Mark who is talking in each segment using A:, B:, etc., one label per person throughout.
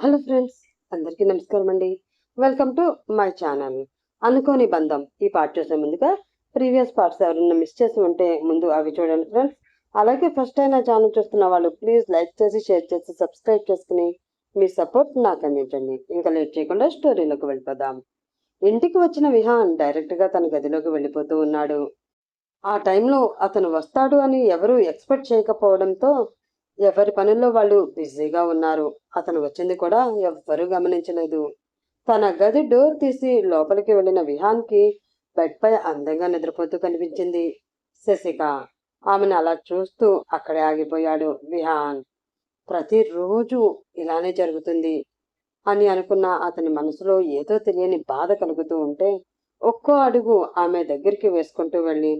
A: Hello friends అందరికీ నమస్కారం అండి. Welcome to my channel. అనుకోని బంధం. ఈ పార్ట్ చూసే ముందుగా ప్రీవియస్ పార్ట్స్ ఎవరైనా మిస్ చేసి ఉంటే ముందు అవి చూడండి ఫ్రెండ్స్. అలాగే ఫస్ట్ అయినా ఛానల్ చూస్తున్న వాళ్ళు ప్లీజ్ లైక్ చేసి షేర్ చేసి సబ్స్క్రైబ్ చేసుకుని మీ సపోర్ట్ నాకు అందించండి. ఇంకా లేట్ చేయకుండా స్టోరీలోకి వెళ్ళిపోదాం. ఇంటికి వచ్చిన విహాన్ డైరెక్ట్గా తన గదిలోకి వెళ్ళిపోతూ ఉన్నాడు. ఆ టైంలో అతను వస్తాడు అని ఎవరూ ఎక్స్పెక్ట్ చేయకపోవడంతో ఎవరి పనుల్లో వాళ్ళు బిజీగా ఉన్నారు. అతను వచ్చింది కూడా ఎవ్వరూ గమనించలేదు. తన గది డోర్ తీసి లోపలికి వెళ్ళిన విహాన్కి బెడ్పై అందంగా నిద్రపోతూ కనిపించింది శశిక. ఆమెను అలా చూస్తూ అక్కడే ఆగిపోయాడు విహాన్. ప్రతిరోజు ఇలానే జరుగుతుంది అని అనుకున్న అతని మనసులో ఏదో తెలియని బాధ కలుగుతూ ఉంటే ఒక్కో అడుగు ఆమె దగ్గరికి వేసుకుంటూ వెళ్ళి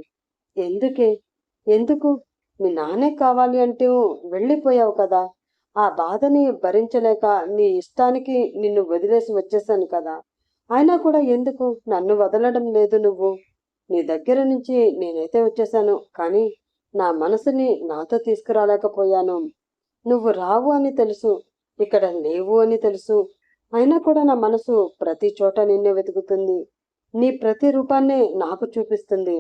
A: ఎందుకే? ఎందుకు? మీ నాన్నే కావాలి అంటే వెళ్ళిపోయావు కదా. ఆ బాధని భరించలేక నీ ఇష్టానికి నిన్ను వదిలేసి వచ్చేసాను కదా. అయినా కూడా ఎందుకు? నన్ను వదలడం లేదు నువ్వు. నీ దగ్గర నుంచి నేనైతే వచ్చేసాను కానీ నా మనసుని నాతో తీసుకురాలేకపోయాను. నువ్వు రావు అని తెలుసు ఇక్కడ లేవు అని తెలుసు. అయినా కూడా నా మనసు ప్రతి చోట నిన్నే వెతుకుతుంది. నీ ప్రతి రూపాన్నే నాకు చూపిస్తుంది.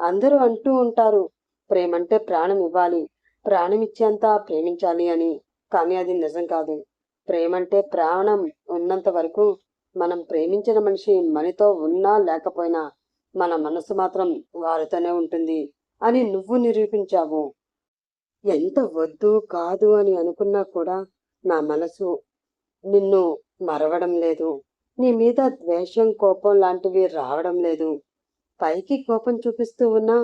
A: అందరూ అంటూ ఉంటారు ప్రేమంటే ప్రాణం ఇవ్వాలి. ప్రాణం ఇచ్చేంత ప్రేమించాలి అని. కానీ అది నిజం కాదు. ప్రేమంటే ప్రాణం ఉన్నంత వరకు మనం ప్రేమించిన మనిషి మనతో ఉన్నా లేకపోయినా మన మనసు మాత్రం వారితోనే ఉంటుంది అని నువ్వు నిరూపించావు. ఎంత వద్దు కాదు అని అనుకున్నా కూడా నా మనసు నిన్ను మరవడం లేదు. నీ మీద ద్వేషం కోపం లాంటివి రావడం లేదు. పైకి కోపం చూపిస్తూ ఉన్నా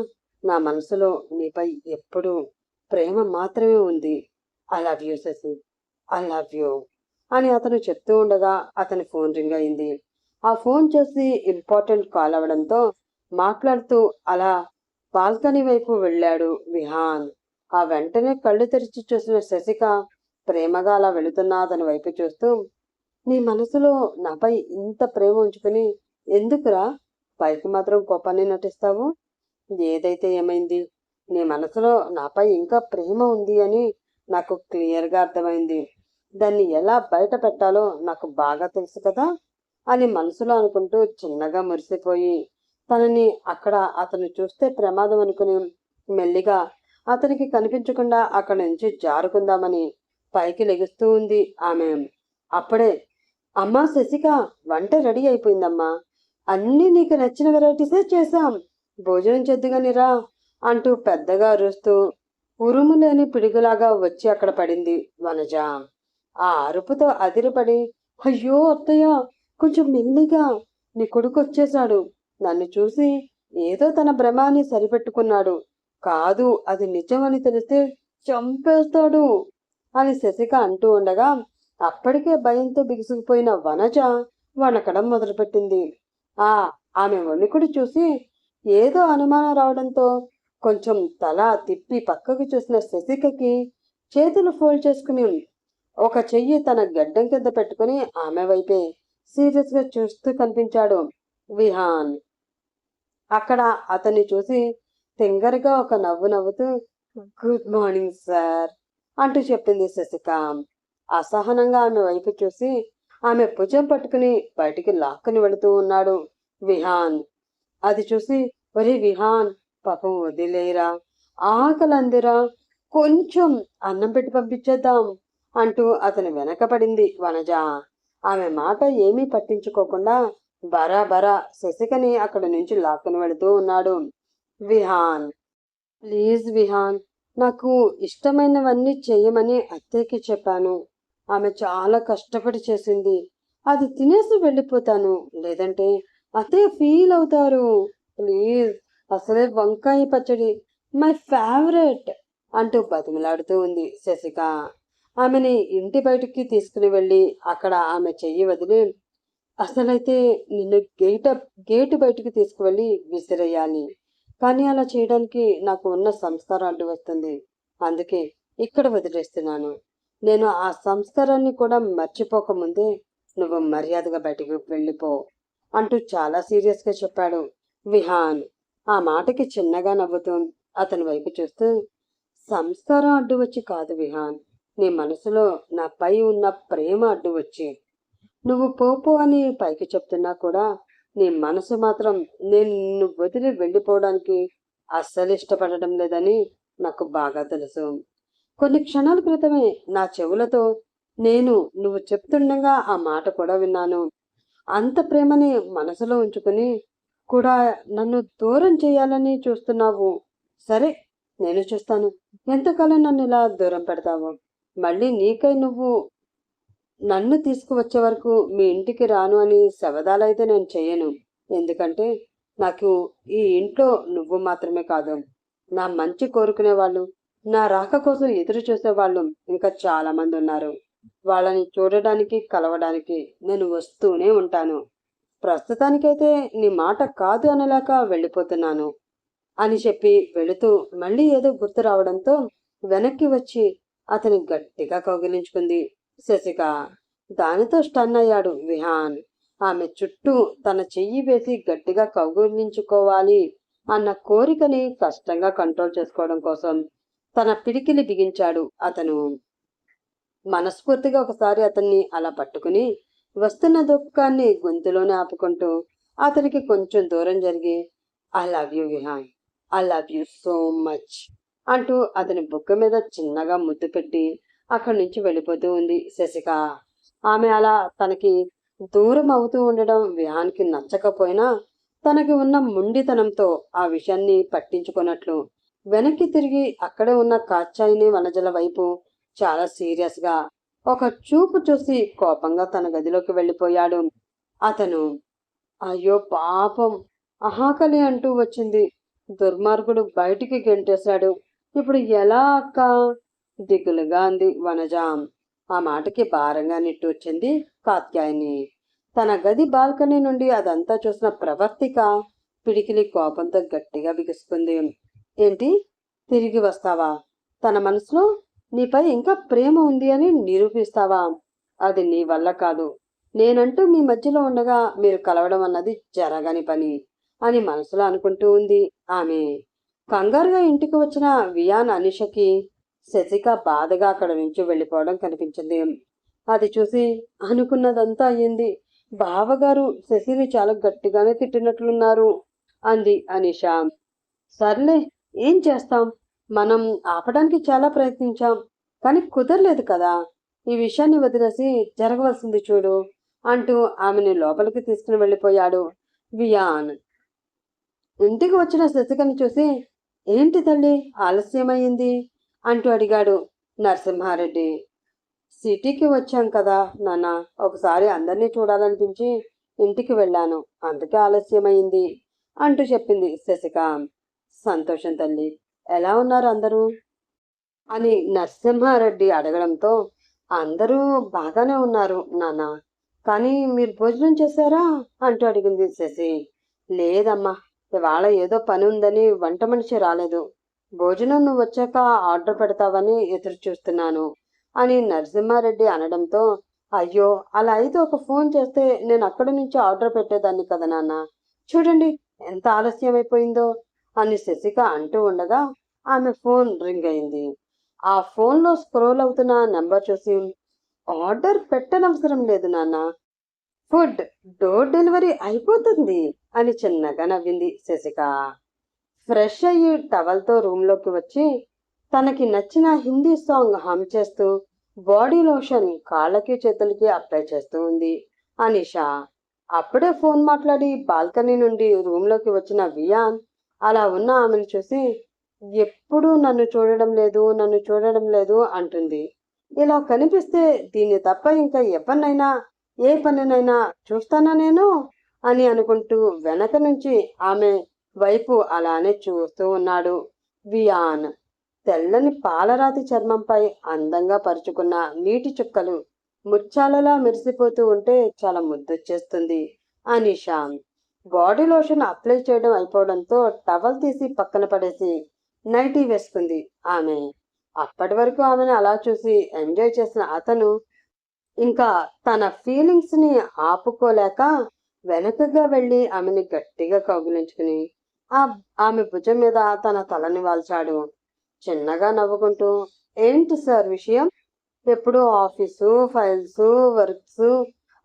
A: నా మనసులో నీపై ఎప్పుడూ ప్రేమ మాత్రమే ఉంది. I love you Shashi I love you అని అతను చెప్తూ ఉండగా అతని ఫోన్ రింగ్ అయింది. ఆ ఫోన్ చేసి ఇంపార్టెంట్ కాల్ అవడంతో మాట్లాడుతూ అలా బాల్కనీ వైపు వెళ్ళాడు విహాన్. ఆ వెంటనే కళ్ళు తెరిచి చూసిన శశిక ప్రేమగా అలా వెళుతున్న అతని వైపు చూస్తూ నీ మనసులో నాపై ఇంత ప్రేమ ఉంచుకుని ఎందుకురా? పైకి మాత్రం కోపాన్ని నటిస్తావు? ఏదైతే ఏమైంది? నీ మనసులో నాపై ఇంకా ప్రేమ ఉంది అని నాకు క్లియర్గా అర్థమైంది. దాన్ని ఎలా బయట పెట్టాలో నాకు బాగా తెలుసు కదా? అని మనసులో అనుకుంటూ చిన్నగా మురిసిపోయి తనని అక్కడ అతను చూస్తే ప్రమాదం అనుకుని మెల్లిగా అతనికి కనిపించకుండా అక్కడి నుంచి జారుకుందామని పైకి లెగుస్తూ ఉంది ఆమె. అప్పుడే అమ్మా శశిక వంట రెడీ అయిపోయిందమ్మా. అన్నీ నీకు నచ్చిన వెరైటీసే చేశాం. భోజనం చెద్దుగానిరా అంటూ పెద్దగా అరుస్తూ ఉరుము లేని పిడుగులాగా వచ్చి అక్కడ పడింది వనజ. ఆ అరుపుతో అదిరిపడి అయ్యో అత్తయ్య కొంచెం మెల్లిగా నీ కొడుకు వచ్చేశాడు. నన్ను చూసి ఏదో తన భ్రమాన్ని సరిపెట్టుకున్నాడు. కాదు అది నిజమని తెలిస్తే చంపేస్తాడు అని శశిక అంటూ ఉండగా అప్పటికే భయంతో బిగుసుకుపోయిన వనజ వణకడం మొదలుపెట్టింది. ఆ ఆమె వణుకుడు చూసి ఏదో అనుమానం రావడంతో కొంచెం తల తిప్పి పక్కకు చూసిన శశికకి చేతులు ఫోల్డ్ చేసుకుని ఒక చెయ్యి తన గడ్డం కింద పెట్టుకుని ఆమె వైపే సీరియస్గా చూస్తూ కనిపించాడు విహాన్. అక్కడ అతన్ని చూసి తింగరగా ఒక నవ్వు నవ్వుతూ గుడ్ మార్నింగ్ సార్ అంటూ చెప్పింది శశిక. అసహనంగా ఆమె వైపు చూసి ఆమె భుజం పట్టుకుని బయటికి లాక్కుని వెళుతూ ఉన్నాడు విహాన్. అది చూసి ఒరే విహాన్ పాపం వదిలేరా? ఆకలందిరా? కొంచెం అన్నం పెట్టి పంపించేద్దాం అంటూ అతని వెనకపడింది వనజ. ఆమె మాట ఏమీ పట్టించుకోకుండా బరా బరా శశికని అక్కడి నుంచి లాక్కుని వెళుతూ ఉన్నాడు. విహాన్ ప్లీజ్ విహాన్ నాకు ఇష్టమైనవన్నీ చేయమని అత్తయ్యకి చెప్పాను. ఆమె చాలా కష్టపడి చేసింది. అది తినేసి వెళ్ళిపోతాను. లేదంటే అత్తయ్య ఫీల్ అవుతారు. ప్లీజ్ అసలే వంకాయ పచ్చడి. మై ఫేవరెట్ అంటూ బతిమలాడుతూ ఉంది శశిక. ఆమెని ఇంటి బయటికి తీసుకుని వెళ్ళి అక్కడ ఆమె చెయ్యి వదిలి అసలైతే నిన్ను గేట గేటు బయటికి తీసుకువెళ్ళి విసిరేయాలి. కానీ అలా చేయడానికి నాకు ఉన్న సంస్కారం అడ్డు వస్తుంది. అందుకే ఇక్కడ వదిలేస్తున్నాను. నేను ఆ సంస్కారాన్ని కూడా మర్చిపోకముందే నువ్వు మర్యాదగా బయటికి వెళ్ళిపో అంటూ చాలా సీరియస్గా చెప్పాడు విహాన్. ఆ మాటకి చిన్నగా నవ్వుతూ అతని వైపు చూస్తూ సంస్కారం అడ్డు వచ్చి కాదు విహాన్. నీ మనసులో నాపై ఉన్న ప్రేమ అడ్డు వచ్చి నువ్వు పోపు అని పైకి చెప్తున్నా కూడా నీ మనసు మాత్రం నేను నిన్ను వదిలి వెళ్ళిపోవడానికి అస్సలు ఇష్టపడటం లేదని నాకు బాగా తెలుసు. కొన్ని క్షణాల క్రితమే నా చెవులతో నేను నువ్వు చెప్తుండగా ఆ మాట కూడా విన్నాను. అంత ప్రేమని మనసులో ఉంచుకుని కూడా నన్ను దూరం చేయాలని చూస్తున్నావు. సరే నేను చూస్తాను. ఎంతకాలం నన్ను ఇలా దూరం పెడతావు? మళ్ళీ నీకై నువ్వు నన్ను తీసుకువచ్చే వరకు మీ ఇంటికి రాను అని శవదాలైతే నేను చెయ్యను ఎందుకంటే నాకు ఈ ఇంట్లో నువ్వు మాత్రమే కాదు. నా మంచి కోరుకునే వాళ్ళు నా రాక కోసం ఎదురు చూసే వాళ్ళు ఇంకా చాలా మంది ఉన్నారు. వాళ్ళని చూడడానికి కలవడానికి నేను వస్తూనే ఉంటాను. ప్రస్తుతానికైతే నీ మాట కాదు అనలేక వెళ్ళిపోతున్నాను అని చెప్పి వెళుతూ మళ్ళీ ఏదో గుర్తు రావడంతో వెనక్కి వచ్చి అతని గట్టిగా కౌగిలించుకుంది. శశిక దానితో స్టన్ అయ్యాడు విహాన్. ఆమె చుట్టూ తన చెయ్యి వేసి గట్టిగా కౌగిలించుకోవాలి అన్న కోరికని కష్టంగా కంట్రోల్ చేసుకోవడం కోసం తన పిడికిలి బిగించాడు అతను. మనస్ఫూర్తిగా ఒకసారి అతన్ని అలా పట్టుకుని వస్తున్న దుఃఖాన్ని గొంతులోనే ఆపుకుంటూ అతనికి కొంచెం దూరం జరిగి I love you Vihaan I love you so much అంటూ అతని బుగ్గ మీద చిన్నగా ముద్దు పెట్టి అక్కడి నుంచి వెళ్ళిపోతూ ఉంది శశిక. ఆమె అలా తనకి దూరం అవుతూ ఉండడం విహాన్కి నచ్చకపోయినా తనకి ఉన్న ముండితనంతో ఆ విషయాన్ని పట్టించుకున్నట్లు వెనక్కి తిరిగి అక్కడే ఉన్న కాచాయిని వనజల వైపు చాలా సీరియస్గా ఒక చూపు చూసి కోపంగా తన గదిలోకి వెళ్ళిపోయాడు. అతను అయ్యో పాపం! అహాకలి అంటూ వచ్చింది. దుర్మార్గుడు బయటికి గెంటేశాడు. ఇప్పుడు ఎలా అక్క దిగులుగా అంది వనజ. ఆ మాటకి భారంగా నిట్టూర్చింది కాత్యాయని. తన గది బాల్కనీ నుండి అదంతా చూసిన ప్రవర్తిక పిడికిలి కోపంతో గట్టిగా బిగుసుకుంది. ఏంటి? తిరిగి వస్తావా? తన మనసులో నీపై ఇంకా ప్రేమ ఉంది అని నిరూపిస్తావా? అది నీ వల్ల కాదు. నేనంటూ మీ మధ్యలో ఉండగా మీరు కలవడం అన్నది జరగని పని అని మనసులో అనుకుంటూ ఉంది ఆమె. కంగారుగా ఇంటికి వచ్చిన వియాన్ అనిషకి శశిక బాధగా అక్కడ నుంచి వెళ్ళిపోవడం కనిపించింది. అది చూసి అనుకున్నదంతా అయ్యింది. బావగారు శశిని చాలా గట్టిగానే తిట్టినట్లున్నారు అంది అనిష. సర్లే ఏం చేస్తాం? మనం ఆపడానికి చాలా ప్రయత్నించాం కానీ కుదరలేదు కదా. ఈ విషయాన్ని వదిలేసి జరగవలసింది చూడు అంటూ ఆమెని లోపలికి తీసుకుని వెళ్ళిపోయాడు వియాన్. ఇంటికి వచ్చిన శశికని చూసి ఏంటి తల్లి ఆలస్యమైంది? అంటూ అడిగాడు నరసింహారెడ్డి. సిటీకి వచ్చాం కదా నాన్న ఒకసారి అందరినీ చూడాలనిపించి ఇంటికి వెళ్ళాను అందుకే ఆలస్యమైంది అంటూ చెప్పింది శశిక. సంతోషం తల్లి ఎలా ఉన్నారు అందరూ? అని నరసింహారెడ్డి అడగడంతో అందరూ బాగానే ఉన్నారు నాన్న. కానీ మీరు భోజనం చేశారా? అంటూ అడిగింది శశి. లేదమ్మా ఇవాళ ఏదో పని ఉందని వంట మనిషి రాలేదు. భోజనం నువ్వు వచ్చాక ఆర్డర్ పెడతావని ఎదురు చూస్తున్నాను అని నరసింహారెడ్డి అనడంతో అయ్యో అలా అయితే ఒక ఫోన్ చేస్తే నేను అక్కడి నుంచి ఆర్డర్ పెట్టేదాన్ని కదా నాన్న. చూడండి ఎంత ఆలస్యం అయిపోయిందో అని శశిక అంటూ ఉండగా ఆమె ఫోన్ రింగ్ అయింది. ఆ ఫోన్లో స్క్రోల్ అవుతున్న నెంబర్ చూసి ఆర్డర్ పెట్టనవసరం లేదు నాన్న. ఫుడ్ డోర్ డెలివరీ అయిపోతుంది అని చిన్నగా నవ్వింది శశిక. ఫ్రెష్ అయ్యి టవల్తో రూమ్లోకి వచ్చి తనకి నచ్చిన హిందీ సాంగ్ హమ్ చేస్తూ బాడీ లోషన్ కాళ్ళకి చేతులకి అప్లై చేస్తూ ఉంది అనిషా. అప్పుడే ఫోన్ మాట్లాడి బాల్కనీ నుండి రూమ్లోకి వచ్చిన వియాన్ అలా ఉన్న ఆమెను చూసి ఎప్పుడూ నన్ను చూడడం లేదు నన్ను చూడడం లేదు అంటుంది. ఇలా కనిపిస్తే దీన్ని తప్ప ఇంకా ఎవరినైనా ఏ పనినైనా చూస్తానా నేను? అని అనుకుంటూ వెనక నుంచి ఆమె వైపు అలానే చూస్తూ ఉన్నాడు వియాన్. తెల్లని పాలరాతి చర్మంపై అందంగా పరుచుకున్న నీటి చుక్కలు ముచ్చాలలా మెరిసిపోతూ ఉంటే చాలా ముద్దొచ్చేస్తుంది అనిషాంత్ బాడీ లోషన్ అప్లై చేయడం అయిపోవడంతో టవల్ తీసి పక్కన పడేసి నైటీ వేసుకుంది ఆమె. అప్పటి వరకు ఆమెను అలా చూసి ఎంజాయ్ చేసిన అతను ఇంకా తన ఫీలింగ్స్ని ఆపుకోలేక వెనకగా వెళ్ళి ఆమెని గట్టిగా కౌగిలించుకుని ఆ ఆమె భుజం మీద తన తలని వాల్చాడు. చిన్నగా నవ్వుకుంటూ ఏంటి సార్ విషయం? ఎప్పుడు ఆఫీసు ఫైల్స్ వర్క్స్?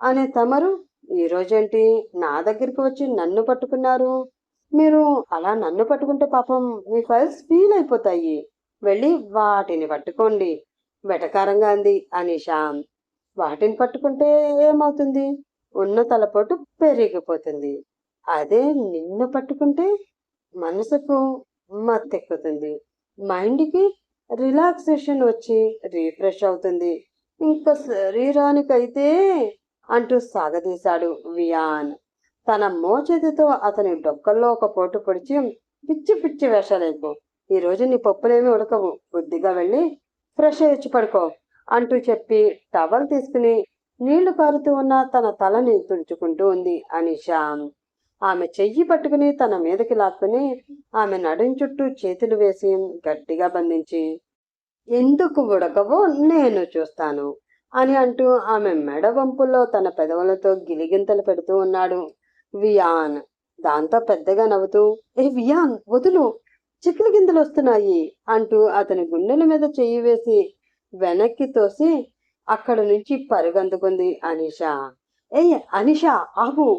A: అనే తమరు ఈ రోజేంటి? నా దగ్గరికి వచ్చి నన్ను పట్టుకున్నారు? మీరు అలా నన్ను పట్టుకుంటే పాపం మీ ఫైల్స్ ఫీల్ అయిపోతాయి. వెళ్ళి వాటిని పట్టుకోండి. వెటకారంగా అంది అనీషా. వాటిని పట్టుకుంటే ఏమవుతుంది? ఉన్న తలపోటు పెరిగిపోతుంది. అదే నిన్ను పట్టుకుంటే మనసుకు మత్తెక్కుతుంది. మైండ్కి రిలాక్సేషన్ వచ్చి రీఫ్రెష్ అవుతుంది. ఇంకా శరీరానికైతే అంటూ సాగదీశాడు వియాన్. తన మోచేతితో అతని డొక్కల్లో ఒక పోటు పొడిచి పిచ్చి పిచ్చి వేషాలేకు. ఈ రోజు నీ పప్పులేమి ఉడకవు. బుద్ధిగా వెళ్ళి ఫ్రెష్ అయ్యి పడుకో అంటూ చెప్పి టవల్ తీసుకుని నీళ్ళు కారుతూ ఉన్న తన తలని తుడుచుకుంటూ ఉంది అనిషా. ఆమె చెయ్యి పట్టుకుని తన మీదకి లాక్కుని ఆమె నడుం చుట్టూ చేతులు వేసి గట్టిగా బంధించి ఎందుకు ఉడకవో? నేను చూస్తాను. అని అంటూ ఆమె మెడ వంపుల్లో తన పెదవులతో గిలిగింతలు పెడుతూ ఉన్నాడు వియాన్. దాంతో పెద్దగా నవ్వుతూ ఏ వియాన్ వదులు చిక్కులు గింతలు వస్తున్నాయి అంటూ అతని గుండెల మీద చెయ్యి వేసి వెనక్కి తోసి అక్కడ నుంచి పరుగందుకుంది అనిషా. ఏ అనిషా ఆగు!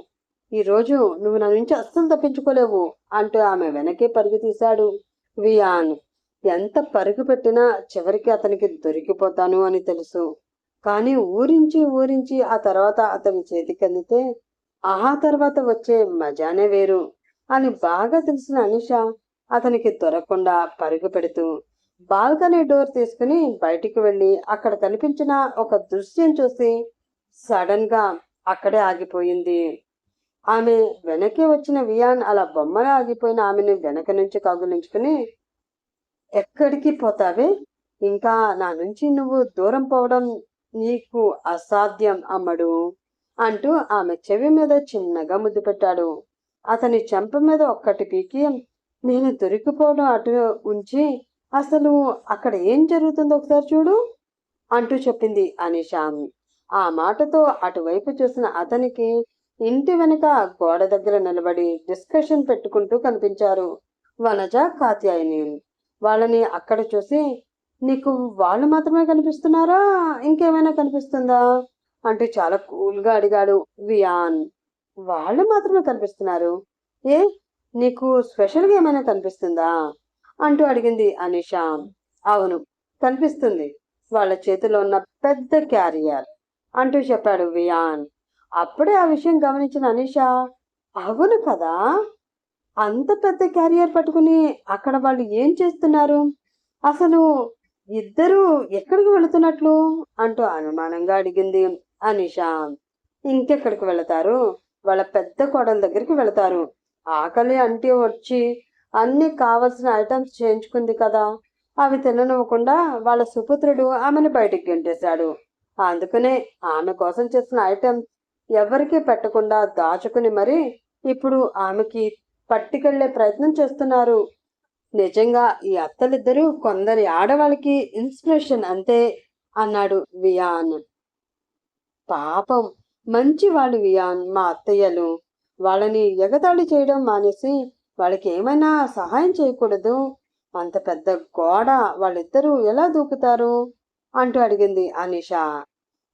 A: ఈరోజు నువ్వు నా నుంచి అస్సలు తప్పించుకోలేవు అంటూ ఆమె వెనకే పరుగు తీశాడు వియాన్. ఎంత పరుగు పెట్టినా చివరికి అతనికి దొరికిపోతాను అని తెలుసు. కానీ ఊరించి ఊరించి ఆ తర్వాత అతని చేతికి అందితే తర్వాత వచ్చే మజానే వేరు అని బాగా తెలిసిన అనిష అతనికి దొరకకుండా పరుగు పెడుతూ బాల్కనీ డోర్ తీసుకుని బయటికి వెళ్ళి అక్కడ కనిపించిన ఒక దృశ్యం చూసి సడన్గా అక్కడే ఆగిపోయింది. ఆమె వెనకే వచ్చిన వియాన్ అలా బొమ్మలా ఆగిపోయిన ఆమెను వెనక నుంచి కగులించుకుని ఎక్కడికి పోతావే? ఇంకా నా నుంచి నువ్వు దూరం పోవడం నీకు అసాధ్యం అమ్మడు అంటూ ఆమె చెవి మీద చిన్నగా ముద్దు పెట్టాడు. అతని చెంప మీద ఒక్కటి పీకి నేను దొరికిపోవడం అటు ఉంచి అసలు అక్కడ ఏం జరుగుతుందో ఒకసారి చూడు అంటూ చెప్పింది అనిషా. ఆ మాటతో అటువైపు చూసిన అతనికి ఇంటి వెనుక గోడ దగ్గర నిలబడి డిస్కషన్ పెట్టుకుంటూ కనిపించారు వనజ కాత్యాయని. వాళ్ళని అక్కడ చూసి నీకు వాళ్ళు మాత్రమే కనిపిస్తున్నారా? ఇంకేమైనా కనిపిస్తుందా? అంటూ చాలా కూల్గా అడిగాడు వియాన్. వాళ్ళు మాత్రమే కనిపిస్తున్నారు. ఏ? నీకు స్పెషల్గా ఏమైనా కనిపిస్తుందా? అంటూ అడిగింది అనిషా. అవును కనిపిస్తుంది. వాళ్ళ చేతిలో ఉన్న పెద్ద క్యారియర్ అంటూ చెప్పాడు వియాన్. అప్పుడే ఆ విషయం గమనించిన అనిషా అవును కదా? అంత పెద్ద క్యారియర్ పట్టుకుని అక్కడ వాళ్ళు ఏం చేస్తున్నారు? అసలు ఇద్దరూ ఎక్కడికి వెళుతున్నట్లు? అంటూ అనుమానంగా అడిగింది అనిషా. ఇంకెక్కడికి వెళతారు? వాళ్ళ పెద్ద కోడల దగ్గరికి వెళతారు. ఆకలి అంటే వచ్చి అన్ని కావలసిన ఐటమ్స్ చేయించుకుంది కదా. అవి తిననివ్వకుండా వాళ్ళ సుపుత్రుడు ఆమెను బయటికి గెంటేశాడు. అందుకనే ఆమె కోసం చేసిన ఐటమ్స్ ఎవరికి పెట్టకుండా దాచుకుని మరి ఇప్పుడు ఆమెకి పట్టుకెళ్ళే ప్రయత్నం చేస్తున్నారు. నిజంగా ఈ అత్తలిద్దరూ కొందరి ఆడవాళ్ళకి ఇన్స్పిరేషన్ అంతే అన్నాడు వియాన్. పాపం మంచి వాళ్ళు వియాన్ మా అత్తయ్యలు. వాళ్ళని ఎగతాళి చేయడం మానేసి వాళ్ళకి ఏమైనా సహాయం చేయకూడదు. అంత పెద్ద గోడ వాళ్ళిద్దరూ ఎలా దూకుతారు? అంటూ అడిగింది అనిషా.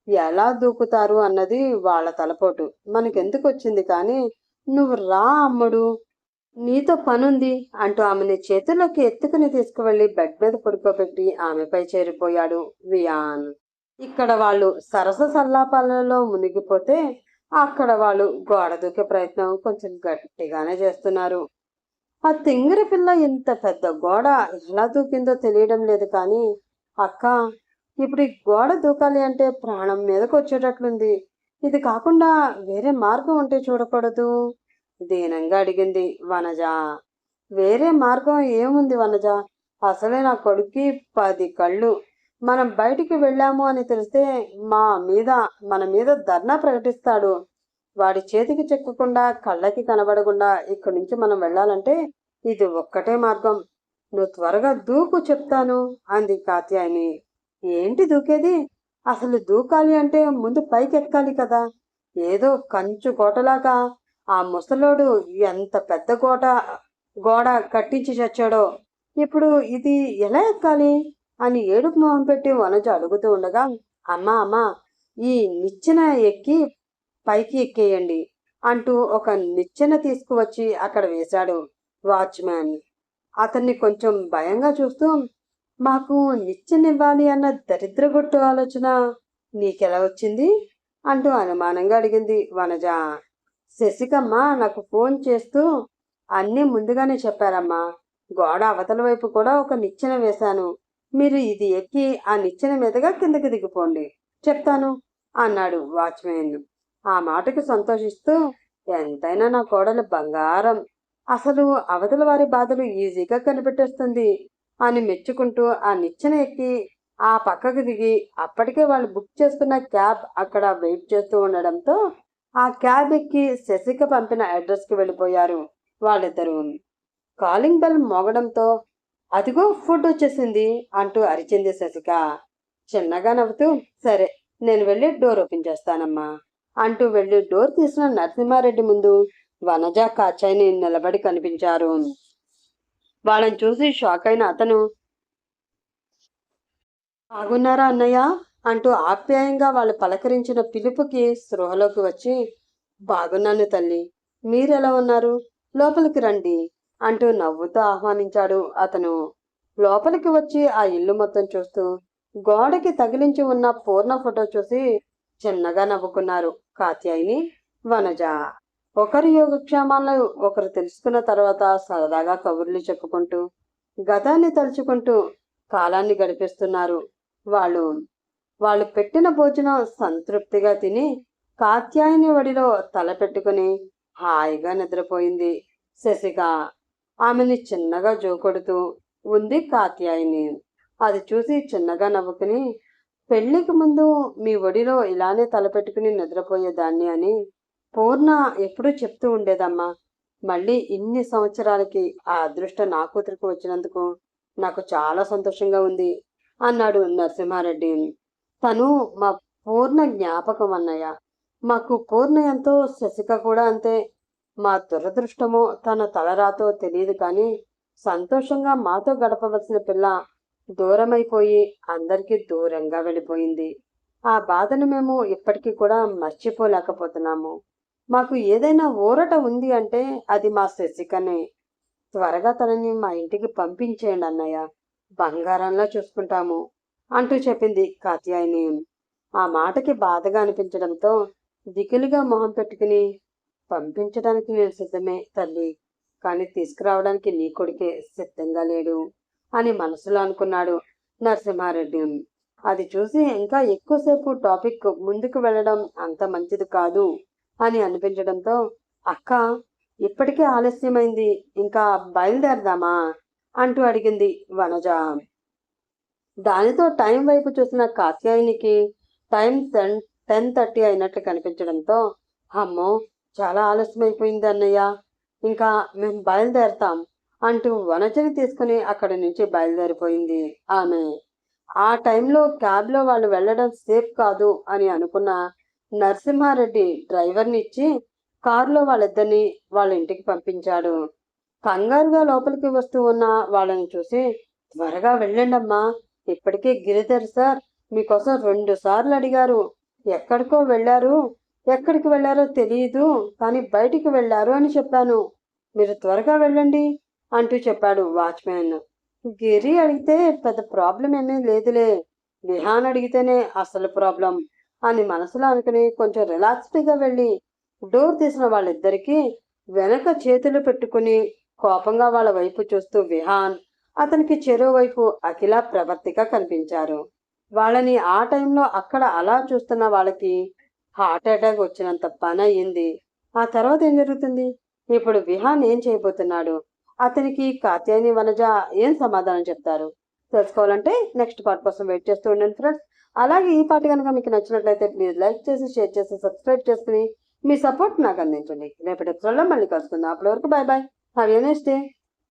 A: ఎలా దూకుతారు అన్నది వాళ్ళ తలపోటు. మనకెందుకు వచ్చింది కానీ నువ్వు రా అమ్ముడు. నీతో పనుంది అంటూ ఆమెని చేతుల్లోకి ఎత్తుకుని తీసుకువెళ్ళి బెడ్ మీద పడుకోబెట్టి ఆమెపై చేరిపోయాడు వియాన్. ఇక్కడ వాళ్ళు సరస సల్లాపాలలో మునిగిపోతే అక్కడ వాళ్ళు గోడ దూకే ప్రయత్నం కొంచెం గట్టిగానే చేస్తున్నారు. ఆ తింగిరి పిల్ల ఇంత పెద్ద గోడ ఎలా దూకిందో తెలియడం లేదు కానీ అక్క ఇప్పుడు ఈ గోడ దూకాలి అంటే ప్రాణం మీదకి వచ్చేటట్లుంది ఇది కాకుండా వేరే మార్గం ఉంటే చూడకూడదు. దీనంగా అడిగింది వనజ. వేరే మార్గం ఏముంది వనజ? అసలే నా కొడుక్కి పది కళ్ళు. మనం బయటికి వెళ్ళాము అని తెలిస్తే మా మీద మన మీద ధర్నా ప్రకటిస్తాడు. వాడి చేతికి చెక్కకుండా కళ్ళకి కనబడకుండా ఇక్కడి నుంచి మనం వెళ్ళాలంటే ఇది ఒక్కటే మార్గం. నువ్వు త్వరగా దూకు చెప్తాను అంది కాత్యాయని. ఏంటి దూకేది? అసలు దూకాలి అంటే ముందు పైకి ఎక్కాలి కదా. ఏదో కంచు కోటలాగా ఆ ముసలోడు ఎంత పెద్ద కోట గోడ కట్టించి చచ్చాడో. ఇప్పుడు ఇది ఎలా ఎక్కాలి? అని ఏడుపు మొహం పెట్టి వనజ అడుగుతూ ఉండగా అమ్మా అమ్మ ఈ నిచ్చెన ఎక్కి పైకి ఎక్కేయండి అంటూ ఒక నిచ్చెన తీసుకువచ్చి అక్కడ వేశాడు వాచ్మ్యాన్. అతన్ని కొంచెం భయంగా చూస్తూ మాకు నిచ్చెనివ్వాలి అన్న దరిద్రగొట్టు ఆలోచన నీకెలా వచ్చింది? అంటూ అనుమానంగా అడిగింది వనజ. శశికమ్మ నాకు ఫోన్ చేస్తూ అన్నీ ముందుగానే చెప్పారమ్మా. గోడ అవతల వైపు కూడా ఒక నిచ్చెన వేశాను. మీరు ఇది ఎక్కి ఆ నిచ్చెన మీదుగా కిందకి దిగిపోండి. చెప్తాను అన్నాడు వాచ్మెన్. ఆ మాటకి సంతోషిస్తూ ఎంతైనా నా కోడలు బంగారం. అసలు అవతల వారి బాధలు ఈజీగా కనిపెట్టేస్తుంది అని మెచ్చుకుంటూ ఆ నిచ్చెన ఎక్కి ఆ పక్కకు దిగి అప్పటికే వాళ్ళు బుక్ చేసుకున్న క్యాబ్ అక్కడ వెయిట్ చేస్తూ ఉండడంతో ఆ క్యాబ్ ఎక్కి శశిక పంపిన అడ్రస్కి వెళ్ళిపోయారు వాళ్ళిద్దరూ. కాలింగ్ బెల్ మోగడంతో అదిగో ఫుడ్ వచ్చేసింది అంటూ అరిచింది శశిక. చిన్నగా నవ్వుతూ సరే నేను వెళ్ళి డోర్ ఓపెన్ చేస్తానమ్మా అంటూ వెళ్ళి డోర్ తీసిన నరసింహారెడ్డి ముందు వనజ కాచాయిని నిలబడి కనిపించారు. వాళ్ళని చూసి షాక్ అయిన అతను బాగున్నారా అన్నయ్య? అంటూ ఆప్యాయంగా వాళ్ళు పలకరించిన పిలుపుకి స్పృహలోకి వచ్చి బాగున్నాను తల్లి. మీరెలా ఉన్నారు? లోపలికి రండి అంటూ నవ్వుతూ ఆహ్వానించాడు అతను. లోపలికి వచ్చి ఆ ఇల్లు మొత్తం చూస్తూ గోడకి తగిలించి ఉన్న పూర్ణ ఫోటో చూసి చిన్నగా నవ్వుకున్నారు కాత్యాయిని వనజ. ఒకరి యోగక్షేమాలను ఒకరు తెలుసుకున్న తర్వాత సరదాగా కబుర్లు చెప్పుకుంటూ గతాన్ని తలుచుకుంటూ కాలాన్ని గడిపిస్తున్నారు వాళ్ళు. వాళ్ళు పెట్టిన భోజనం సంతృప్తిగా తిని కాత్యాయని వడిలో తలపెట్టుకుని హాయిగా నిద్రపోయింది శశిక. ఆమెని చిన్నగా జోకొడుతూ ఉంది కాత్యాయని. అది చూసి చిన్నగా నవ్వుకుని పెళ్ళికి ముందు మీ ఒడిలో ఇలానే తలపెట్టుకుని నిద్రపోయేదాన్ని అని పూర్ణ ఎప్పుడూ చెప్తూ ఉండేదమ్మా. మళ్ళీ ఇన్ని సంవత్సరాలకి ఆ అదృష్టం నా కూతురికి వచ్చినందుకు నాకు చాలా సంతోషంగా ఉంది అన్నాడు నరసింహారెడ్డి. తను మా పూర్ణ జ్ఞాపకం అన్నయ్య. మాకు పూర్ణ ఎంతో శశిక కూడా అంతే. మా దురదృష్టమో తన తలరాతో తెలియదు కానీ సంతోషంగా మాతో గడపవలసిన పిల్ల దూరమైపోయి అందరికీ దూరంగా వెళ్ళిపోయింది. ఆ బాధను మేము ఇప్పటికీ కూడా మర్చిపోలేకపోతున్నాము. మాకు ఏదైనా ఊరట ఉంది అంటే అది మా శశికనే. త్వరగా తనని మా ఇంటికి పంపించేయండి అన్నయ్య. బంగారంలా చూసుకుంటాము. అంటూ చెప్పింది కాత్యాయని ఆ మాటకి బాధగా అనిపించడంతో దిగులుగా మొహం పెట్టుకుని పంపించడానికి నేను సిద్ధమే తల్లి కానీ తీసుకురావడానికి నీ కొడుకే సిద్ధంగా లేడు అని మనసులో అనుకున్నాడు నరసింహారెడ్డి. అది చూసి ఇంకా ఎక్కువసేపు టాపిక్ ముందుకు వెళ్ళడం అంత మంచిది కాదు అని అనిపించడంతో అక్క ఇప్పటికే ఆలస్యమైంది ఇంకా బయలుదేరదామా? అంటూ అడిగింది వనజ. దానితో టైం వైపు చూసిన కాత్యాయనికి టైం టెన్ టెన్ థర్టీ అయినట్లు కనిపించడంతో అమ్మో చాలా ఆలస్యమైపోయింది అన్నయ్య. ఇంకా మేము బయలుదేరతాం అంటూ వనజని తీసుకుని అక్కడి నుంచి బయలుదేరిపోయింది ఆమె. ఆ టైంలో క్యాబ్లో వాళ్ళు వెళ్ళడం సేఫ్ కాదు అని అనుకున్న నరసింహారెడ్డి డ్రైవర్ని ఇచ్చి కారులో వాళ్ళిద్దరిని వాళ్ళ ఇంటికి పంపించాడు. కంగారుగా లోపలికి వస్తూ ఉన్న వాళ్ళని చూసి త్వరగా వెళ్ళండమ్మా ఇప్పటికే గిరిధర్ సార్ మీకోసం రెండు సార్లు అడిగారు. ఎక్కడికో వెళ్ళారు. ఎక్కడికి వెళ్ళారో తెలియదు కానీ బయటికి వెళ్ళారు అని చెప్పాను. మీరు త్వరగా వెళ్ళండి అంటూ చెప్పాడు వాచ్మ్యాన్. గిరి అడిగితే పెద్ద ప్రాబ్లం ఏమీ లేదులే. విహాన్ అడిగితేనే అసలు ప్రాబ్లం అని మనసులో అనుకుని కొంచెం రిలాక్స్డ్గా వెళ్ళి డోర్ తీసిన వాళ్ళిద్దరికీ వెనక చేతులు పెట్టుకుని కోపంగా వాళ్ళ వైపు చూస్తూ విహాన్ అతనికి చెరోవైపు అఖిల ప్రవర్తిగా కనిపించారు. వాళ్ళని ఆ టైంలో అక్కడ అలా చూస్తున్న వాళ్ళకి హార్ట్ అటాక్ వచ్చినంత పని అయ్యింది. ఆ తర్వాత ఏం జరుగుతుంది? ఇప్పుడు విహాన్ ఏం చేయబోతున్నాడు? అతనికి కాత్యాయని వనజ ఏం సమాధానం చెప్తారు? తెలుసుకోవాలంటే నెక్స్ట్ పార్ట్ కోసం వెయిట్ చేస్తూ ఉండండి ఫ్రెండ్స్. అలాగే ఈ పాట కనుక మీకు నచ్చినట్లయితే ప్లీజ్ లైక్ చేసి షేర్ చేసి సబ్స్క్రైబ్ చేసుకుని మీ సపోర్ట్ నాకు అందించండి. రేపటి ఎపిసోడ్లో మళ్ళీ కలుసుకుందాం. అప్పటి వరకు bye bye have a next day